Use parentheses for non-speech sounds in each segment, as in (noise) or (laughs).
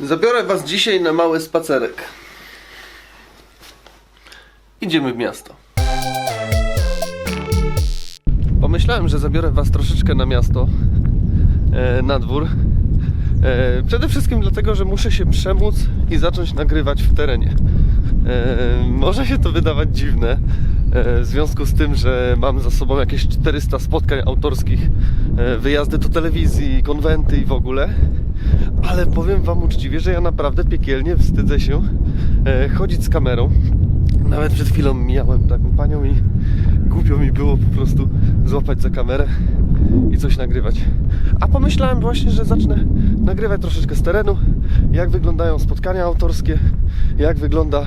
Zabiorę Was dzisiaj na mały spacerek. Idziemy w miasto. Pomyślałem, że zabiorę Was troszeczkę na miasto, e, na dwór. E, przede wszystkim dlatego, że muszę się przemóc i zacząć nagrywać w terenie. E, może się to wydawać dziwne, w związku z tym, że mam za sobą jakieś 400 spotkań autorskich, wyjazdy do telewizji, konwenty i w ogóle. Ale powiem Wam uczciwie, że ja naprawdę piekielnie wstydzę się e, chodzić z kamerą. Nawet przed chwilą mijałem taką panią i głupio mi było po prostu złapać za kamerę i coś nagrywać. A pomyślałem właśnie, że zacznę nagrywać troszeczkę z terenu, jak wyglądają spotkania autorskie, jak wygląda e,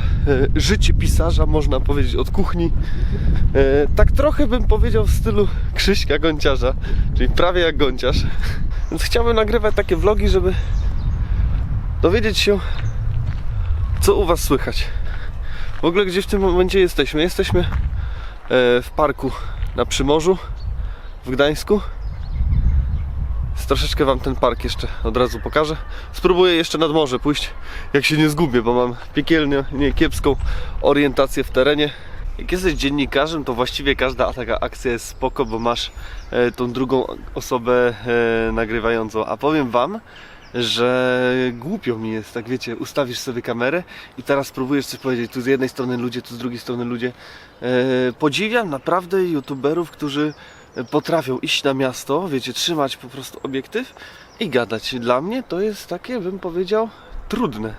życie pisarza, można powiedzieć, od kuchni. E, tak trochę bym powiedział w stylu Krzyśka Gonciarza, czyli prawie jak Gonciarz. Więc chciałbym nagrywać takie vlogi, żeby dowiedzieć się, co u Was słychać. W ogóle gdzie w tym momencie jesteśmy? Jesteśmy e, w parku na Przymorzu w Gdańsku. Troszeczkę Wam ten park jeszcze od razu pokażę. Spróbuję jeszcze nad morze pójść, jak się nie zgubię, bo mam piekielnie nie kiepską orientację w terenie. Jak jesteś dziennikarzem, to właściwie każda taka akcja jest spoko, bo masz e, tą drugą osobę e, nagrywającą. A powiem Wam, że głupio mi jest, tak wiecie, ustawisz sobie kamerę i teraz próbujesz coś powiedzieć, tu z jednej strony ludzie, tu z drugiej strony ludzie. E, podziwiam naprawdę youtuberów, którzy potrafią iść na miasto, wiecie, trzymać po prostu obiektyw i gadać. Dla mnie to jest takie, bym powiedział, trudne.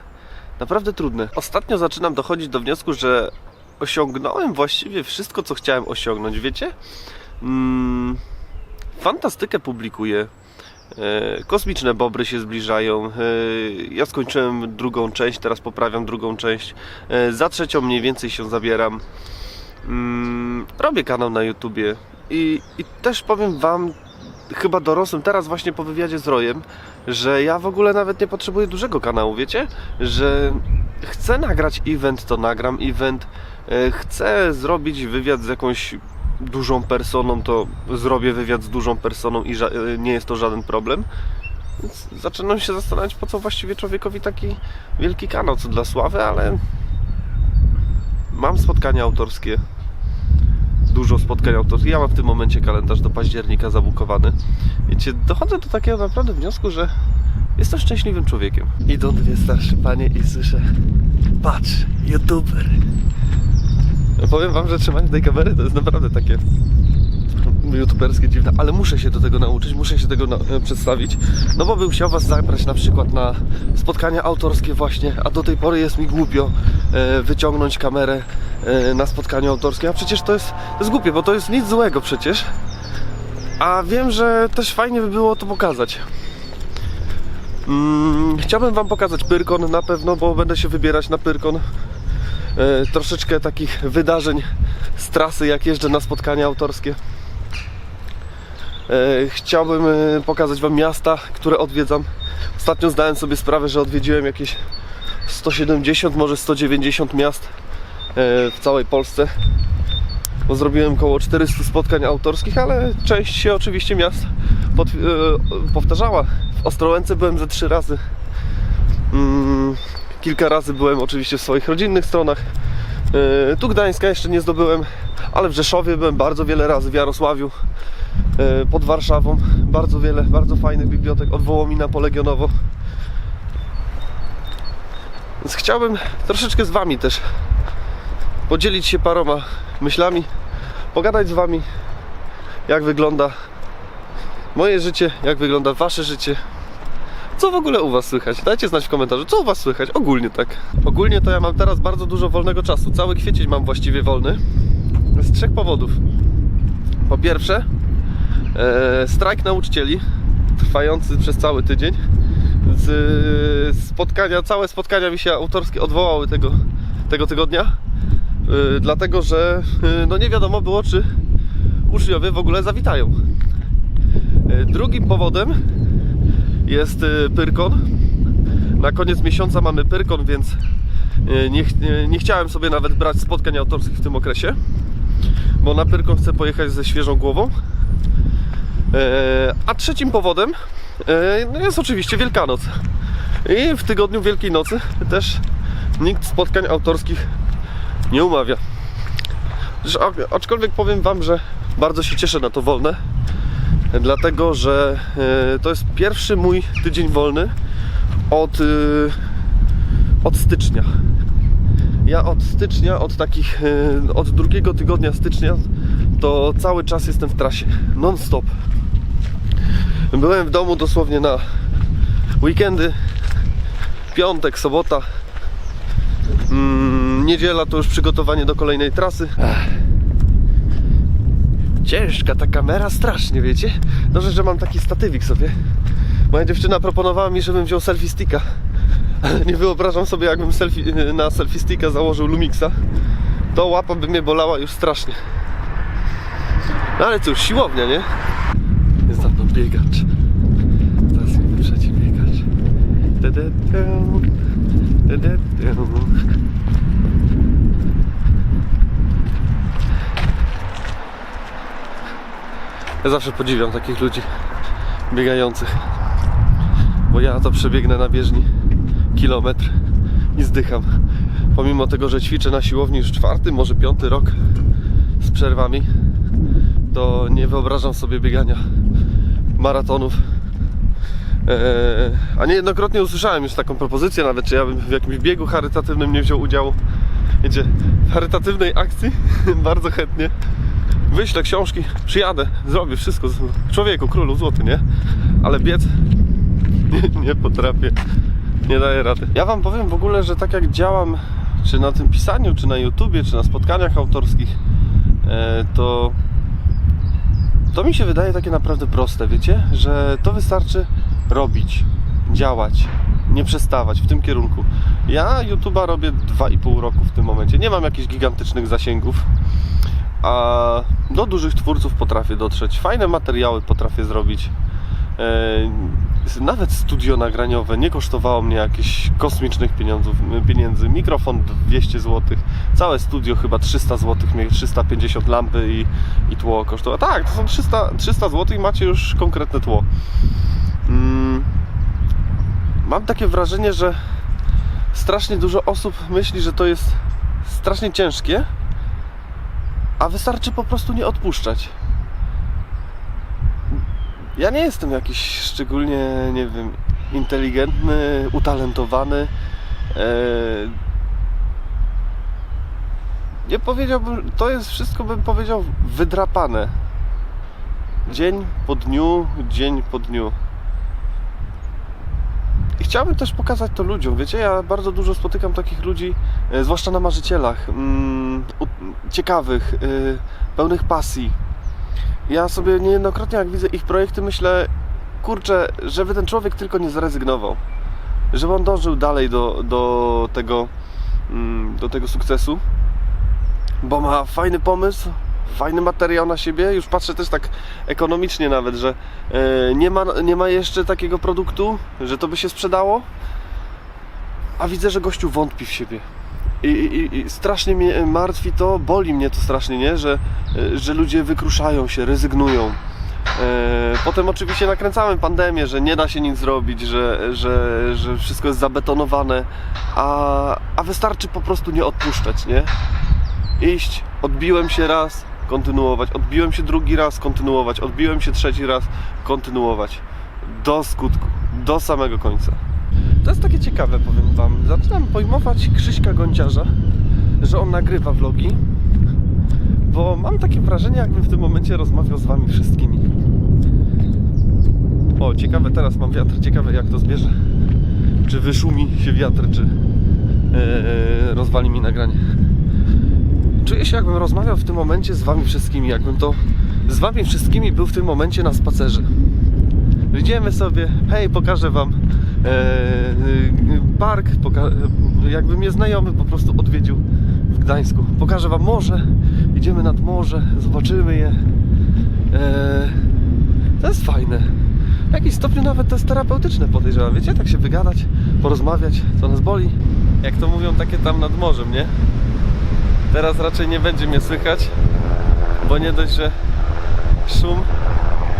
Naprawdę trudne. Ostatnio zaczynam dochodzić do wniosku, że osiągnąłem właściwie wszystko, co chciałem osiągnąć, wiecie? Mm, fantastykę publikuję. E, Kosmiczne bobry się zbliżają. E, Ja skończyłem drugą część, teraz poprawiam drugą część. E, Za trzecią mniej więcej się zabieram. Mm, Robię kanał na YouTubie i, i też powiem Wam, chyba dorosłym teraz właśnie po wywiadzie z Rojem, że ja w ogóle nawet nie potrzebuję dużego kanału, wiecie? Że chcę nagrać event, to nagram event. Chcę zrobić wywiad z jakąś dużą personą, to zrobię wywiad z dużą personą i e, nie jest to żaden problem. Więc zaczynam się zastanawiać, po co właściwie człowiekowi taki wielki kanał, co dla sławy, ale mam spotkania autorskie. Dużo spotkań autorskich. Ja mam w tym momencie kalendarz do października zabukowany. Wiecie, dochodzę do takiego naprawdę wniosku, że jestem szczęśliwym człowiekiem. Idą dwie starsze panie i słyszę Patrz, youtuber. Powiem wam, że trzymanie tej kamery to jest naprawdę takie youtuberskie dziwne, ale muszę się do tego nauczyć, muszę się tego e, przedstawić, no bo bym chciał was zabrać na przykład na spotkania autorskie właśnie, a do tej pory jest mi głupio e, wyciągnąć kamerę e, na spotkaniu autorskie, a przecież to jest, to jest głupie, bo to jest nic złego przecież, a wiem, że też fajnie by było to pokazać. Mm, chciałbym wam pokazać Pyrkon na pewno, bo będę się wybierać na Pyrkon troszeczkę takich wydarzeń z trasy, jak jeżdżę na spotkania autorskie. E, Chciałbym e, pokazać Wam miasta, które odwiedzam. Ostatnio zdałem sobie sprawę, że odwiedziłem jakieś 170, może 190 miast e, w całej Polsce. Bo zrobiłem około 400 spotkań autorskich, ale część się oczywiście miast pod, e, powtarzała. W Ostrołęce byłem ze trzy razy. Kilka razy byłem oczywiście w swoich rodzinnych stronach. E, Tu Gdańska jeszcze nie zdobyłem, ale w Rzeszowie byłem bardzo wiele razy, w Jarosławiu, e, pod Warszawą. Bardzo wiele, bardzo fajnych bibliotek, od Wołomina po Legionowo. Więc chciałbym troszeczkę z Wami też podzielić się paroma myślami, pogadać z Wami, jak wygląda moje życie, jak wygląda Wasze życie. Co w ogóle u Was słychać? Dajcie znać w komentarzu, co u Was słychać? Ogólnie tak. Ogólnie to ja mam teraz bardzo dużo wolnego czasu. Cały kwiecień mam właściwie wolny. Z trzech powodów. Po pierwsze, e, strajk nauczycieli, trwający przez cały tydzień. Z, spotkania, całe spotkania mi się autorskie odwołały tego, tego tygodnia. E, dlatego, że e, no nie wiadomo było, czy uczniowie w ogóle zawitają. E, drugim powodem jest y, Pyrkon. Na koniec miesiąca mamy Pyrkon, więc y, nie, nie, nie chciałem sobie nawet brać spotkań autorskich w tym okresie, bo na Pyrkon chcę pojechać ze świeżą głową. E, A trzecim powodem e, no jest oczywiście Wielkanoc. I w tygodniu Wielkiej Nocy też nikt spotkań autorskich nie umawia. Aczkolwiek powiem Wam, że bardzo się cieszę na to wolne, dlatego że e, to jest pierwszy mój tydzień wolny od, e, od stycznia. Ja od stycznia, od takich, e, od drugiego tygodnia stycznia, to cały czas jestem w trasie, non-stop. Byłem w domu dosłownie na weekendy, piątek, sobota, mm, niedziela to już przygotowanie do kolejnej trasy. Ech. Ciężka ta kamera, strasznie, wiecie? Dobrze, że mam taki statywik sobie. Moja dziewczyna proponowała mi, żebym wziął selfie sticka. Nie wyobrażam sobie, jakbym selfie, na selfie sticka założył Lumixa. To łapa by mnie bolała już strasznie. No ale cóż, siłownia, nie? Jest za mną biegacz. Zaraz mnie wyprzedzi biegacz. Ja zawsze podziwiam takich ludzi biegających. Bo ja to przebiegnę na bieżni kilometr i zdycham. Pomimo tego, że ćwiczę na siłowni już czwarty, może piąty rok z przerwami, to nie wyobrażam sobie biegania maratonów. Eee, a niejednokrotnie usłyszałem już taką propozycję, nawet czy ja bym w jakimś biegu charytatywnym nie wziął udziału. Wiecie, w charytatywnej akcji (laughs) bardzo chętnie wyślę książki, przyjadę, zrobię wszystko. Człowieku, królu, złoty, nie? Ale biec (laughs) nie, nie potrafię, nie daję rady. Ja Wam powiem w ogóle, że tak jak działam, czy na tym pisaniu, czy na YouTubie, czy na spotkaniach autorskich, e, to to mi się wydaje takie naprawdę proste, wiecie? Że to wystarczy robić, działać, nie przestawać w tym kierunku. Ja YouTube'a robię 2,5 roku w tym momencie. Nie mam jakichś gigantycznych zasięgów, a do dużych twórców potrafię dotrzeć. Fajne materiały potrafię zrobić. E, Nawet studio nagraniowe nie kosztowało mnie jakichś kosmicznych pieniędzy. Mikrofon 200 zł, całe studio chyba 300 zł, mnie 350 lampy i, i tło kosztowało. Tak, to są 300, 300 zł i macie już konkretne tło. Mm, Mam takie wrażenie, że strasznie dużo osób myśli, że to jest strasznie ciężkie, a wystarczy po prostu nie odpuszczać. Ja nie jestem jakiś szczególnie, nie wiem, inteligentny, utalentowany. Eee, Nie powiedziałbym, to jest wszystko, bym powiedział, wydrapane. Dzień po dniu, dzień po dniu. Chciałbym też pokazać to ludziom. Wiecie, ja bardzo dużo spotykam takich ludzi, e, zwłaszcza na marzycielach, mm, ciekawych, y, pełnych pasji. Ja sobie niejednokrotnie, jak widzę ich projekty, myślę, kurczę, żeby ten człowiek tylko nie zrezygnował. Żeby on dążył dalej do, do, tego, mm, do tego sukcesu, bo ma fajny pomysł, fajny materiał na siebie. Już patrzę też tak ekonomicznie nawet, że e, nie ma, nie ma jeszcze takiego produktu, że to by się sprzedało, a widzę, że gościu wątpi w siebie. I, i, I strasznie mnie martwi to, boli mnie to strasznie, nie? Że, e, że ludzie wykruszają się, rezygnują. E, Potem oczywiście nakręcałem pandemię, że nie da się nic zrobić, że, że, że wszystko jest zabetonowane, a, a wystarczy po prostu nie odpuszczać, nie? Iść, odbiłem się raz, kontynuować, odbiłem się drugi raz, kontynuować, odbiłem się trzeci raz, kontynuować. Do skutku, do samego końca. To jest takie ciekawe, powiem Wam. Zaczynam pojmować Krzyśka Gąciarza, że on nagrywa vlogi, bo mam takie wrażenie, jakbym w tym momencie rozmawiał z Wami wszystkimi. O, ciekawe, teraz mam wiatr, ciekawe jak to zbierze. Czy wyszumi się wiatr, czy e, rozwali mi nagranie. Czuję się, jakbym rozmawiał w tym momencie z Wami wszystkimi, jakbym to z Wami wszystkimi był w tym momencie na spacerze. Wyjdziemy sobie, hej, pokażę Wam e, e, park, poka- jakby mnie znajomy po prostu odwiedził w Gdańsku. Pokażę Wam morze, idziemy nad morze, zobaczymy je. E, to jest fajne. W jakimś stopniu nawet to jest terapeutyczne, podejrzewam. Wiecie, tak się wygadać, porozmawiać, co nas boli. Jak to mówią, takie tam nad morzem, nie? Teraz raczej nie będzie mnie słychać, bo nie dość, że szum,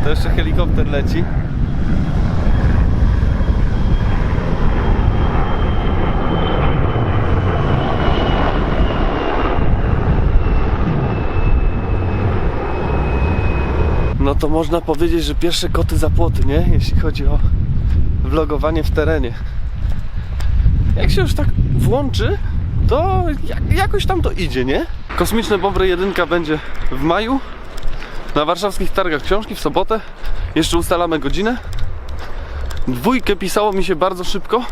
to jeszcze helikopter leci. No to można powiedzieć, że pierwsze koty za płoty, nie? Jeśli chodzi o vlogowanie w terenie. Jak się już tak włączy, to jak, jakoś tam to idzie, nie? Kosmiczne Bobry 1 będzie w maju na warszawskich targach książki w sobotę. Jeszcze ustalamy godzinę. Dwójkę pisało mi się bardzo szybko.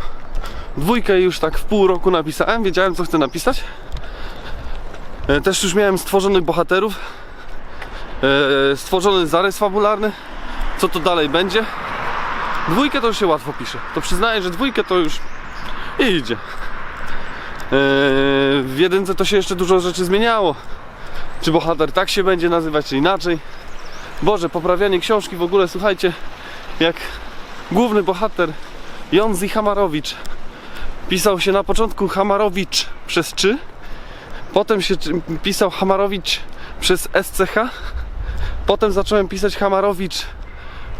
Dwójkę już tak w pół roku napisałem, wiedziałem co chcę napisać. E, Też już miałem stworzonych bohaterów, e, stworzony zarys fabularny, co to dalej będzie. Dwójkę to już się łatwo pisze. To przyznaję, że dwójkę to już idzie. E, W jedynce to się jeszcze dużo rzeczy zmieniało. Czy bohater tak się będzie nazywać, czy inaczej. Boże, poprawianie książki w ogóle, słuchajcie, jak główny bohater Jonzi Hamarowicz pisał się na początku Hamarowicz przez czy, potem się pisał Hamarowicz przez SCH, potem zacząłem pisać Hamarowicz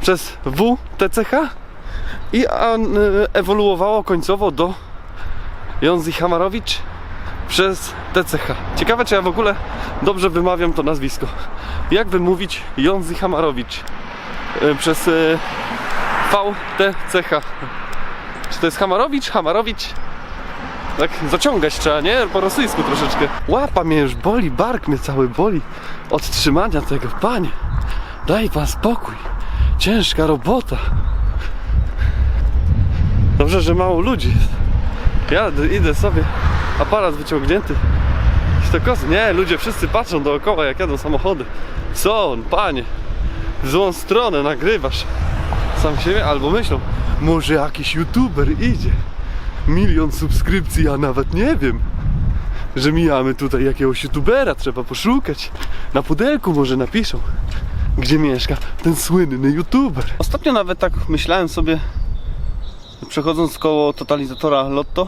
przez WTCH i an, ewoluowało końcowo do Jonzi Hamarowicz przez TCH. Ciekawe, czy ja w ogóle dobrze wymawiam to nazwisko. Jak wymówić Jonzi Hamarowicz e, przez e, VTCH? Czy to jest Hamarowicz? Hamarowicz? Tak zaciągać trzeba, nie? Po rosyjsku troszeczkę. Łapa mnie już boli, bark mnie cały boli od trzymania tego. Panie, daj pan spokój. Ciężka robota. Dobrze, że mało ludzi jest. Ja idę sobie, aparat wyciągnięty. I to kozy. Nie, ludzie wszyscy patrzą dookoła jak jadą samochody. Co on, panie? W złą stronę nagrywasz sam siebie, albo myślą, może jakiś youtuber idzie. Milion subskrypcji, ja nawet nie wiem. Że mijamy tutaj jakiegoś youtubera, trzeba poszukać. Na pudelku może napiszą, gdzie mieszka ten słynny youtuber. Ostatnio nawet tak myślałem sobie, przechodząc koło totalizatora Lotto,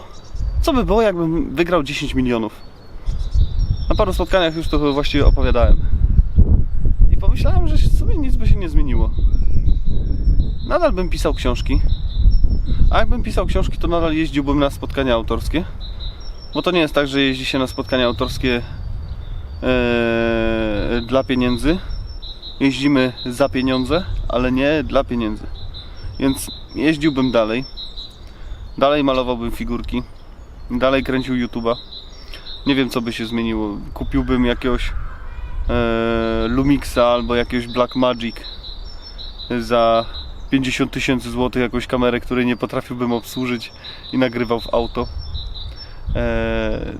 co by było, jakbym wygrał 10 milionów. Na paru spotkaniach już to właściwie opowiadałem. I pomyślałem, że w sumie nic by się nie zmieniło. Nadal bym pisał książki. A jakbym pisał książki, to nadal jeździłbym na spotkania autorskie. Bo to nie jest tak, że jeździ się na spotkania autorskie e, dla pieniędzy. Jeździmy za pieniądze, ale nie dla pieniędzy. Więc jeździłbym dalej. Dalej malowałbym figurki. Dalej kręcił YouTube'a. Nie wiem co by się zmieniło. Kupiłbym jakiegoś e, Lumixa albo jakiegoś Black Magic za 50 tysięcy złotych jakąś kamerę, której nie potrafiłbym obsłużyć i nagrywał w auto. E,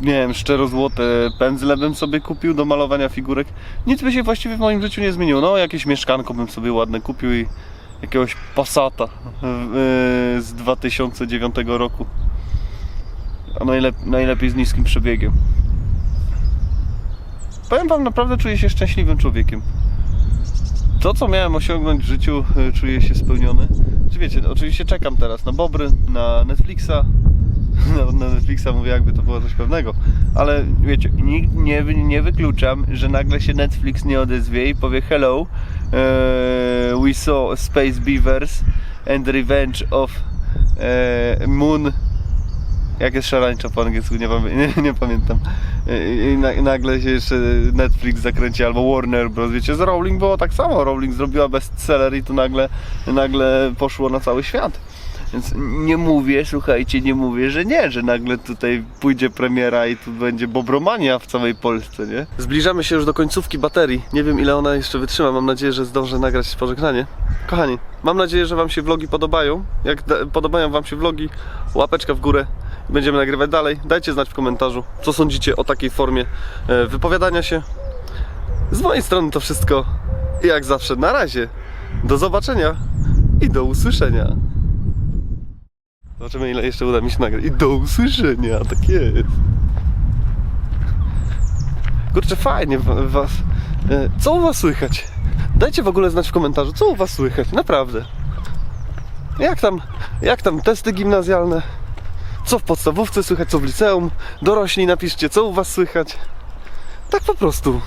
nie wiem, szczerozłote pędzle bym sobie kupił do malowania figurek. Nic by się właściwie w moim życiu nie zmieniło. No, jakieś mieszkanko bym sobie ładne kupił i jakiegoś Passata e, z 2009 roku. A najlep- najlepiej z niskim przebiegiem. Powiem Wam, naprawdę czuję się szczęśliwym człowiekiem. To, co miałem osiągnąć w życiu, e, czuję się spełniony. Czy wiecie, oczywiście czekam teraz na Bobry, na Netflixa. (laughs) Na, Netflixa mówię, jakby to było coś pewnego. Ale wiecie, nie, wy- nie wykluczam, że nagle się Netflix nie odezwie i powie hello, e, we saw Space Beavers and Revenge of e, Moon jak jest szarańcza po angielsku, nie, (laughs) nie, nie pamiętam. I, i na, nagle się jeszcze Netflix zakręci albo Warner Bros. Wiecie, z Rowling było tak samo. Rowling zrobiła bestseller i to nagle, nagle poszło na cały świat. Więc nie mówię, słuchajcie, nie mówię, że nie, że nagle tutaj pójdzie premiera i tu będzie bobromania w całej Polsce, nie? Zbliżamy się już do końcówki baterii. Nie wiem ile ona jeszcze wytrzyma. Mam nadzieję, że zdążę nagrać pożegnanie. Kochani, mam nadzieję, że Wam się vlogi podobają. Jak podobają Wam się vlogi, łapeczka w górę. Będziemy nagrywać dalej. Dajcie znać w komentarzu, co sądzicie o takiej formie e, wypowiadania się. Z mojej strony to wszystko. Jak zawsze, na razie. Do zobaczenia i do usłyszenia. Zobaczymy, ile jeszcze uda mi się nagrać. I do usłyszenia, tak jest. Kurczę, fajnie wa- was. e, Co u was słychać? Dajcie w ogóle znać w komentarzu, co u was słychać, naprawdę. Jak tam, jak tam testy gimnazjalne? Co w podstawówce słychać, co w liceum? Dorośli napiszcie, co u was słychać. Tak po prostu.